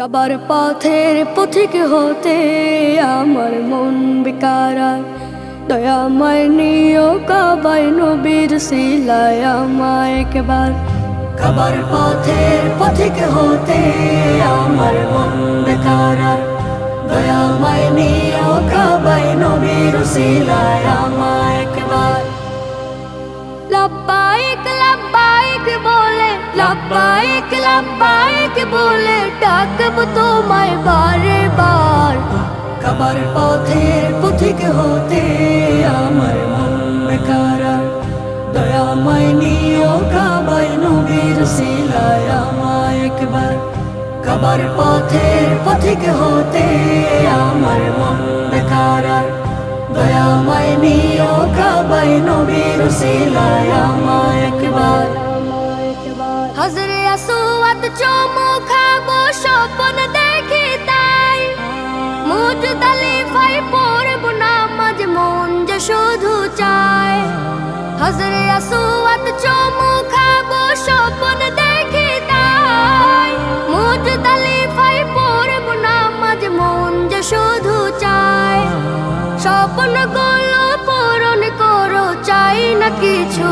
কাবার পথের পথিক হতে আমার মন বেকার। আর দয়াময় নিও কাবাই নবীর শিলায় আমায় একবার। কাবার পথের পথিক হতে আমার মন বেকার। আর দয়াময় নিও কাবাই নবীর শিলায় আমায় একবার। লব্বাইক লব্বাইক বলে লব্বাইক লব্বাইক বলে ডাকব তোমায় বারে বার কাবার পথের পথিক হতে আমার মন বেকার। দয়াময় নিও কাবাই নবীর শিলায় আমায় একবার। কাবার পথের পথিক হতে আমার মন বেকার। দয়াময় নিও কাবাই নবীর শিলায় আমায় হজরে আসুয়াত চমু খাব স্বপ্ন দেখি তাই। মুজ দালিফাই পড়ব নামাজ, মন যে শুধু চায়। হজরে আসুয়াত চমু খাব স্বপ্ন দেখি তাই। মুজ দালিফাই পড়ব নামাজ, মন যে শুধু চায়। স্বপ্নগুলো পূরণ করো, চাই না কিছু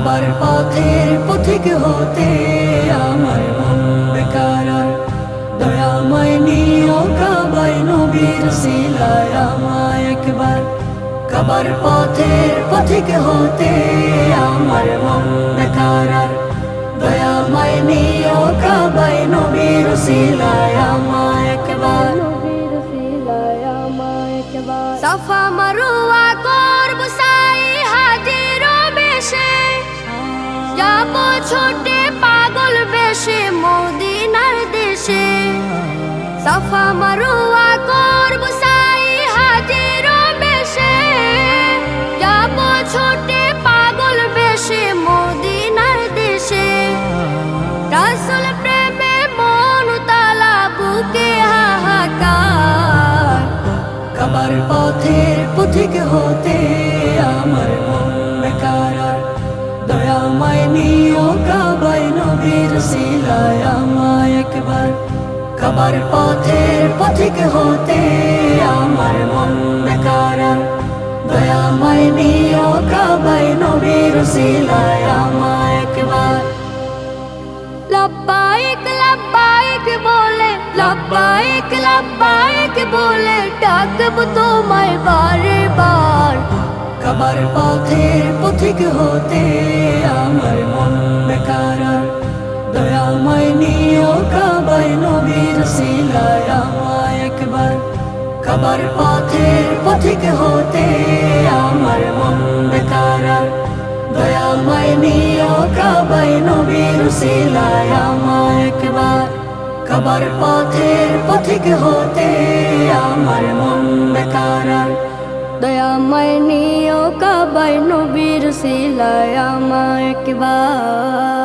কাবার পথের পথিক হতে আমার মন বেকার। দয়াময় নিও নবীর শিলায় আমায় একবার। কাবার পথের পথিক হতে আমার মন বেকার। দয়াময় নিও কাবাই নবীর শিলায় আমায় একবার। সাফা মারুয়া করব সাই হাজির বেশে। যাব ছোটে পাগল বেশে মদিনার দেশে। সাফা মারুয়া করব সাই হাজির বেশে। যাব ছোটে পাগল বেশে মদিনার দেশে। রাসুল প্রেমে মন তালা, বুকে হাহাকার। কাবার পথের পথিক হতে আমার শিলায় আমায় একবার। কাবার পথের পথিক হতে আমার মন বেকার। দয়াময় নিও কাবাই নবীর শিলায় আমায় একবার। লব্বাইক লব্বাইক বলে লব্বাইক লব্বাইক বলে ডাকব তোমায় বারে বার কাবার পথের পথিক হতে আমার মন দয়াময় নিও কাবাই নবীর শিলায় আমায় একবার। কাবার পথের পথিক হতে আমার মন বেকার। দয়াময় নিও কাবাই নবীর শিলায় আমায় একবার। কাবার পথের পথিক হতে আমার মন বেকার। দয়াময় নিও কাবাই নবীর শিলায় আমায় একবার।